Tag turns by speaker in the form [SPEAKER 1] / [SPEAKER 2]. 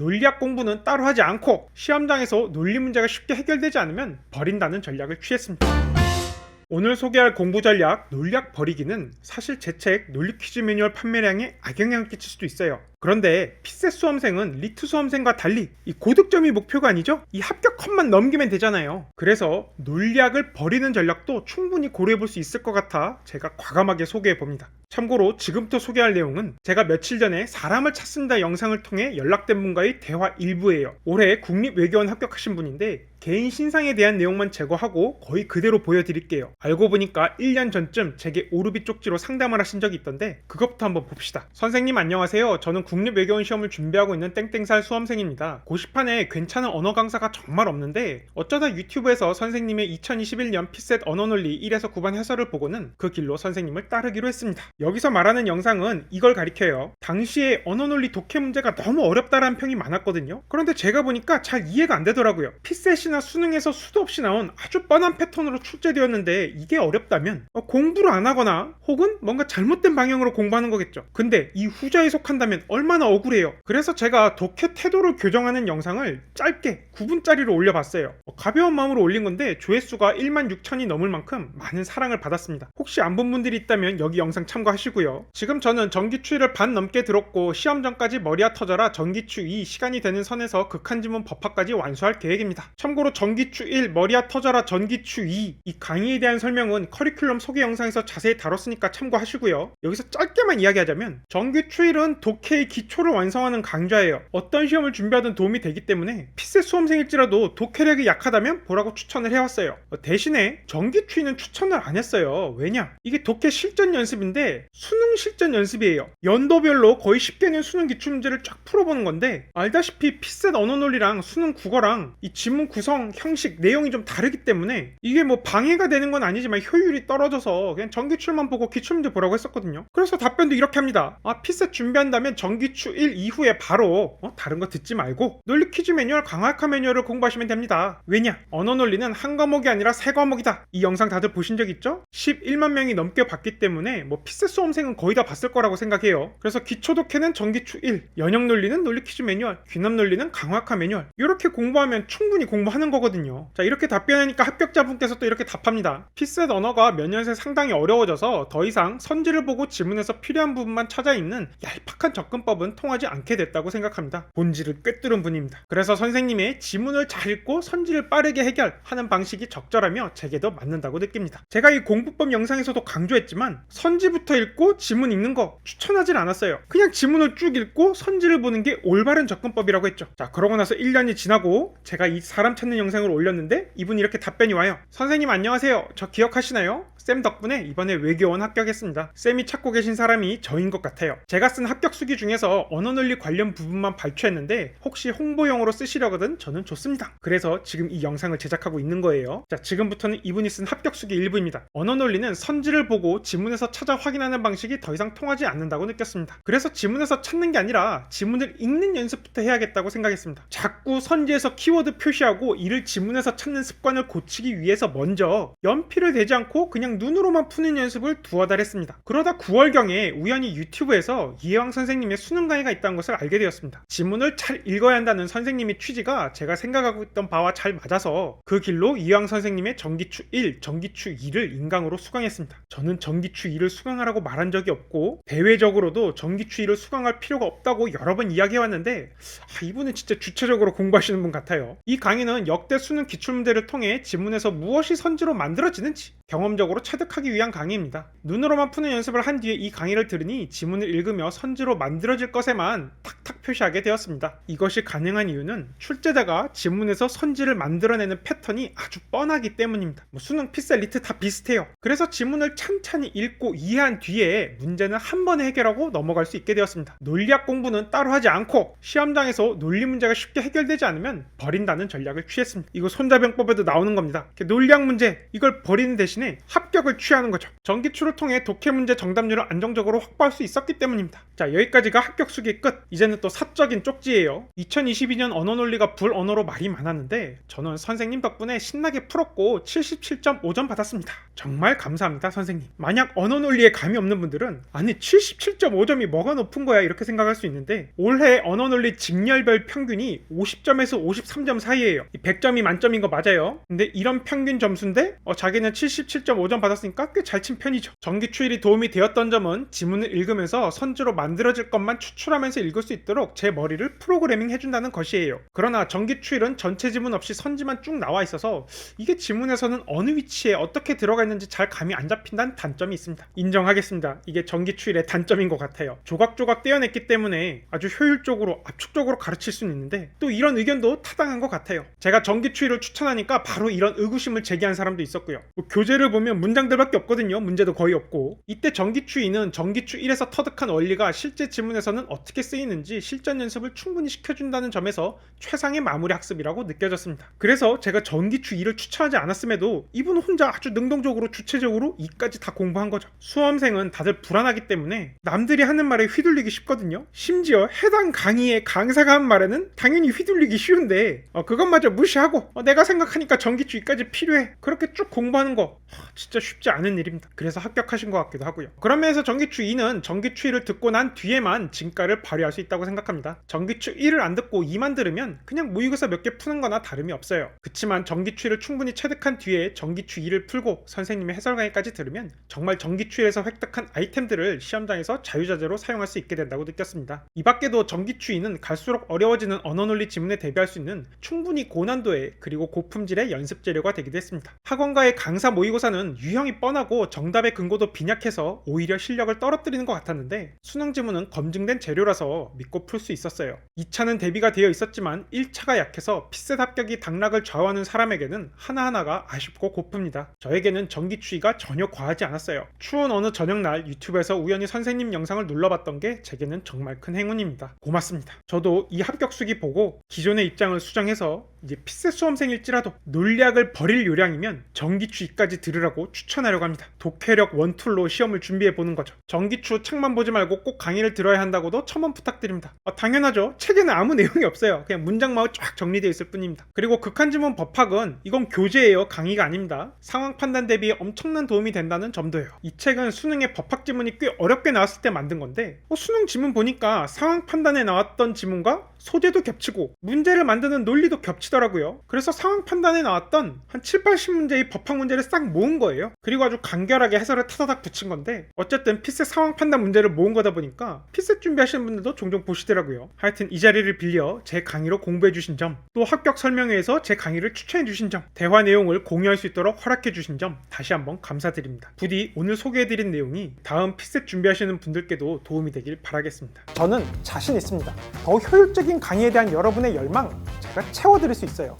[SPEAKER 1] 논리학 공부는 따로 하지 않고 시험장에서 논리 문제가 쉽게 해결되지 않으면 버린다는 전략을 취했습니다. 오늘 소개할 공부 전략 논리학 버리기는 사실 제 책 논리 퀴즈 매뉴얼 판매량에 악영향을 끼칠 수도 있어요. 그런데 피셋 수험생은 리트 수험생과 달리 이 고득점이 목표가 아니죠? 이 합격 컷만 넘기면 되잖아요. 그래서 논리학을 버리는 전략도 충분히 고려해 볼 수 있을 것 같아 제가 과감하게 소개해 봅니다. 참고로 지금부터 소개할 내용은 제가 며칠 전에 사람을 찾습니다 영상을 통해 연락된 분과의 대화 일부예요. 올해 국립외교원 합격하신 분인데 개인 신상에 대한 내용만 제거하고 거의 그대로 보여드릴게요. 알고 보니까 1년 전쯤 제게 오르비 쪽지로 상담을 하신 적이 있던데 그것부터 한번 봅시다. 선생님 안녕하세요. 저는 국립 외교원 시험을 준비하고 있는 땡땡살 수험생입니다. 고시판에 괜찮은 언어 강사가 정말 없는데 어쩌다 유튜브에서 선생님의 2021년 피셋 언어논리 1에서 9반 해설을 보고는 그 길로 선생님을 따르기로 했습니다. 여기서 말하는 영상은 이걸 가리켜요. 당시에 언어논리 독해 문제가 너무 어렵다라는 평이 많았거든요. 그런데 제가 보니까 잘 이해가 안 되더라고요. 피셋이 나 수능에서 수도 없이 나온 아주 뻔한 패턴으로 출제되었는데 이게 어렵다면 어, 공부를 안 하거나 혹은 뭔가 잘못된 방향으로 공부하는 거겠죠. 근데 이 후자에 속한다면 얼마나 억울해요. 그래서 제가 독해 태도를 교정하는 영상을 짧게 9분짜리로 올려봤어요. 어, 가벼운 마음으로 올린 건데 조회수가 1만 6천이 넘을 만큼 많은 사랑을 받았습니다. 혹시 안 본 분들이 있다면 여기 영상 참고하시고요. 지금 저는 전기추위를 반 넘게 들었고 시험 전까지 머리가 터져라 전기추 2 시간이 되는 선에서 극한지문 법학까지 완수할 계획입니다. 참고 로 전기추 1 머리가 터져라 전기추 2 이 강의에 대한 설명은 커리큘럼 소개 영상에서 자세히 다뤘으니까 참고하시고요. 여기서 짧게만 이야기하자면 전기추 1은 독해의 기초를 완성하는 강좌예요. 어떤 시험을 준비하든 도움이 되기 때문에 피셋 수험생일지라도 독해력이 약하다면 보라고 추천을 해왔어요. 어, 대신에 전기추위는 추천을 안 했어요. 왜냐? 이게 독해 실전 연습인데 수능 실전 연습이에요. 연도별로 거의 10개는 수능 기출 문제를 쫙 풀어보는 건데 알다시피 피셋 언어 논리랑 수능 국어랑 이 지문 구성 형식 내용이 좀 다르기 때문에 이게 뭐 방해가 되는 건 아니지만 효율이 떨어져서 그냥 전기출만 보고 기출 문제 보라고 했었거든요. 그래서 답변도 이렇게 합니다. 아 피셋 준비한다면 전기추 1 이후에 바로 어, 다른 거 듣지 말고 논리 퀴즈 매뉴얼 강화학화 매뉴얼을 공부하시면 됩니다. 왜냐? 언어 논리는 한 과목이 아니라 세 과목이다. 이 영상 다들 보신 적 있죠? 11만 명이 넘게 봤기 때문에 뭐 피셋 수험생은 거의 다 봤을 거라고 생각해요. 그래서 기초 독해는 전기추 1, 연역 논리는 논리 퀴즈 매뉴얼, 귀납 논리는 강화학화 매뉴얼. 이렇게 공부하면 충분히 공부하는 거거든요. 자, 이렇게 답변하니까 합격자분께서 또 이렇게 답합니다. 피셋 언어가 몇 년 새 상당히 어려워져서 더 이상 선지를 보고 지문에서 필요한 부분만 찾아 읽는 얄팍한 접근법은 통하지 않게 됐다고 생각합니다. 본질을 꿰뚫은 분입니다. 그래서 선생님의 지문을 잘 읽고 선지를 빠르게 해결하는 방식이 적절하며 제게도 맞는다고 느낍니다. 제가 이 공부법 영상에서도 강조했지만 선지부터 읽고 지문 읽는 거 추천하진 않았어요. 그냥 지문을 쭉 읽고 선지를 보는 게 올바른 접근법이라고 했죠. 자, 그러고 나서 1년이 지나고 제가 이 사람 찾는 영상을 올렸는데 이분이 이렇게 답변이 와요. 선생님 안녕하세요. 저 기억하시나요? 쌤 덕분에 이번에 외교원 합격했습니다. 쌤이 찾고 계신 사람이 저인 것 같아요. 제가 쓴 합격 수기 중에서 언어 논리 관련 부분만 발표했는데 혹시 홍보용으로 쓰시려거든 저는 좋습니다. 그래서 지금 이 영상을 제작하고 있는 거예요. 자, 지금부터는 이분이 쓴 합격 수기 일부입니다. 언어 논리는 선지를 보고 지문에서 찾아 확인하는 방식이 더 이상 통하지 않는다고 느꼈습니다. 그래서 지문에서 찾는 게 아니라 지문을 읽는 연습부터 해야겠다고 생각했습니다. 자꾸 선지에서 키워드 표시하고 이를 지문에서 찾는 습관을 고치기 위해서 먼저 연필을 대지 않고 그냥 눈으로만 푸는 연습을 두어 달 했습니다. 그러다 9월경에 우연히 유튜브에서 이혜왕 선생님의 수능 강의가 있다는 것을 알게 되었습니다. 지문을 잘 읽어야 한다는 선생님의 취지가 제가 생각하고 있던 바와 잘 맞아서 그 길로 이혜왕 선생님의 전기추 1, 전기추 2를 인강으로 수강했습니다. 저는 전기추 2를 수강하라고 말한 적이 없고 대외적으로도 전기추 2를 수강할 필요가 없다고 여러 번 이야기해왔는데 아, 이분은 진짜 주체적으로 공부하시는 분 같아요. 이 강의 는 역대 수능 기출문제를 통해 지문에서 무엇이 선지로 만들어지는지 경험적으로 체득하기 위한 강의입니다. 눈으로만 푸는 연습을 한 뒤에 이 강의를 들으니 지문을 읽으며 선지로 만들어질 것에만 탁탁 표시하게 되었습니다. 이것이 가능한 이유는 출제자가 지문에서 선지를 만들어내는 패턴이 아주 뻔하기 때문입니다. 뭐 수능, 피셀, 리트 다 비슷해요. 그래서 지문을 찬찬히 읽고 이해한 뒤에 문제는 한 번에 해결하고 넘어갈 수 있게 되었습니다. 논리학 공부는 따로 하지 않고 시험장에서 논리 문제가 쉽게 해결되지 않으면 버린다는 전략을 취했습니다. 이거 손자병법에도 나오는 겁니다. 논리학 문제 이걸 버리는 대신에 합격을 취하는 거죠. 전기추를 통해 독해 문제 정답률을 안정적으로 확보할 수 있었기 때문입니다. 자 여기까지가 합격 수기 끝. 이제는 또 사적인 쪽지예요. 2022년 언어 논리가 불 언어로 말이 많았는데 저는 선생님 덕분에 신나게 풀었고 77.5점 받았습니다. 정말 감사합니다 선생님. 만약 언어 논리에 감이 없는 분들은 아니 77.5점이 뭐가 높은 거야 이렇게 생각할 수 있는데 올해 언어 논리 직렬별 평균이 50점에서 53점 사이예요. 100점이 만점인 거 맞아요. 근데 이런 평균 점수인데 어, 자기는 77.5점 받았으니까 꽤 잘 친 편이죠. 정기 추일이 도움이 되었던 점은 지문을 읽으면서 선지로 만 들어질 것만 추출하면서 읽을 수 있도록 제 머리를 프로그래밍 해준다는 것이에요. 그러나 정기 추일은 전체 지문 없이 선지만 쭉 나와 있어서 이게 지문에서는 어느 위치에 어떻게 들어가 있는지 잘 감이 안 잡힌다는 단점이 있습니다. 인정하겠습니다. 이게 전기 추일의 단점인 것 같아요. 조각조각 떼어냈기 때문에 아주 효율적으로 압축적으로 가르칠 수는 있는데 또 이런 의견도 타당한 것 같아요. 제가 전기 추일을 추천하니까 바로 이런 의구심을 제기한 사람도 있었고요. 뭐 교재를 보면 문장들밖에 없거든요. 문제도 거의 없고 이때 전기 추이는 전기 추 1에서 터득한 원리가 실제 지문에서는 어떻게 쓰이는지 실전 연습을 충분히 시켜준다는 점에서 최상의 마무리 학습이라고 느껴졌습니다. 그래서 제가 전기 추 2를 추천하지 않았음에도 이분 혼자 아주 능동적으로 주체적으로 2까지 다 공부한 거죠. 수험생은 다들 불안하기 때문에 남들이 하는 말에 휘둘리기 쉽거든요. 심지어 해당 강의의 강사가 한 말에는 당연히 휘둘리기 쉬운데 어, 그것마저 무시하고 어, 내가 생각하니까 전기 추 2까지 필요해 그렇게 쭉 공부하는 거 하, 진짜 쉽지 않은 일입니다. 그래서 합격하신 것 같기도 하고요. 그런 면에서 전기추 2는 전기추 1을 듣고 난 뒤에만 진가를 발휘할 수 있다고 생각합니다. 전기추 1을 안 듣고 2만 들으면 그냥 모의고사 몇 개 푸는 거나 다름이 없어요. 그치만 전기추 1을 충분히 체득한 뒤에 전기추 2를 풀고 선생님의 해설 강의까지 들으면 정말 전기추 1에서 획득한 아이템들을 시험장에서 자유자재로 사용할 수 있게 된다고 느꼈습니다. 이 밖에도 전기추 2는 갈수록 어려워지는 언어 논리 지문에 대비할 수 있는 충분히 고난도의 그리고 고품질의 연습 재료가 되기도 했습니다. 학원가의 강사 모의고사는 유형이 뻔하고 정답의 근거도 빈약해서 오히려 실력을 떨어뜨리는 것 같았는데 수능 지문은 검증된 재료라서 믿고 풀 수 있었어요. 2차는 대비가 되어 있었지만 1차가 약해서 피셋 합격이 당락을 좌우하는 사람에게는 하나하나가 아쉽고 고픕니다. 저에게는 전기 추위가 전혀 과하지 않았어요. 추운 어느 저녁날 유튜브에서 우연히 선생님 영상을 눌러봤던 게 제게는 정말 큰 행운입니다. 고맙습니다. 저도 이 합격 수기 보고 기존의 입장을 수정해서 이제 피셋 수험생일지라도 논리학을 버릴 요량이면 전기추까지 들으라고 추천하려고 합니다. 독해력 원툴로 시험을 준비해 보는 거죠. 전기추 책만 보지 말고 꼭 강의를 들어야 한다고도 첨언 부탁드립니다. 아, 당연하죠. 책에는 아무 내용이 없어요. 그냥 문장만 쫙 정리되어 있을 뿐입니다. 그리고 극한지문 법학은 이건 교재예요. 강의가 아닙니다. 상황 판단 대비에 엄청난 도움이 된다는 점도예요. 이 책은 수능의 법학 지문이 꽤 어렵게 나왔을 때 만든 건데 어, 수능 지문 보니까 상황 판단에 나왔던 지문과 소재도 겹치고 문제를 만드는 논리도 겹치더라고요. 그래서 상황 판단에 나왔던 한 7, 80문제의 법학 문제를 싹 모은 거예요. 그리고 아주 간결하게 해설을 타다닥 붙인 건데 어쨌든 피셋 상황 판단 문제를 모은 거다 보니까 피셋 준비하시는 분들도 종종 보시더라고요. 하여튼 이 자리를 빌려 제 강의로 공부해 주신 점, 또 합격 설명회에서 제 강의를 추천해 주신 점, 대화 내용을 공유할 수 있도록 허락해 주신 점 다시 한번 감사드립니다. 부디 오늘 소개해 드린 내용이 다음 피셋 준비하시는 분들께도 도움이 되길 바라겠습니다. 저는 자신 있습니다. 더 효율적인 강의에 대한 여러분의 열망 제가 채워드릴 수 있어요.